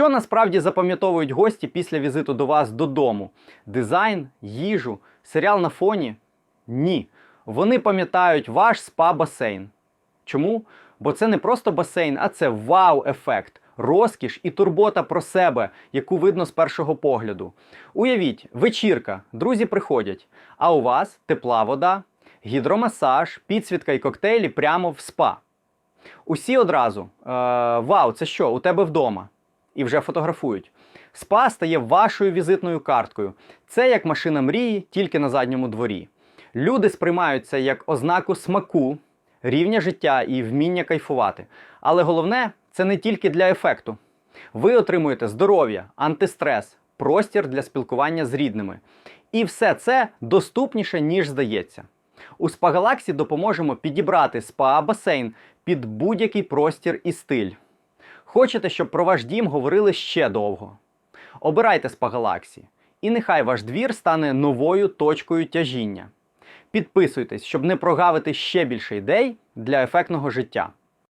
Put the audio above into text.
Що насправді запам'ятовують гості після візиту до вас додому? Дизайн, їжу, серіал на фоні? Ні. Вони пам'ятають ваш спа-басейн. Чому? Бо це не просто басейн, а це вау-ефект, розкіш і турбота про себе, яку видно з першого погляду. Уявіть, вечірка, друзі приходять, а у вас тепла вода, гідромасаж, підсвітка і коктейлі прямо в спа. Усі одразу: е, Вау, це що? У тебе вдома? І вже фотографують. Спа стає вашою візитною карткою. Це як машина мрії, тільки на задньому дворі. Люди сприймають це як ознаку смаку, рівня життя і вміння кайфувати. Але головне, це не тільки для ефекту. Ви отримуєте здоров'я, антистрес, простір для спілкування з рідними. І все це доступніше, ніж здається. У Спагалаксі допоможемо підібрати спа-басейн під будь-який простір і стиль. Хочете, щоб про ваш дім говорили ще довго? Обирайте Спагалаксі, і нехай ваш двір стане новою точкою тяжіння. Підписуйтесь, щоб не прогавити ще більше ідей для ефектного життя.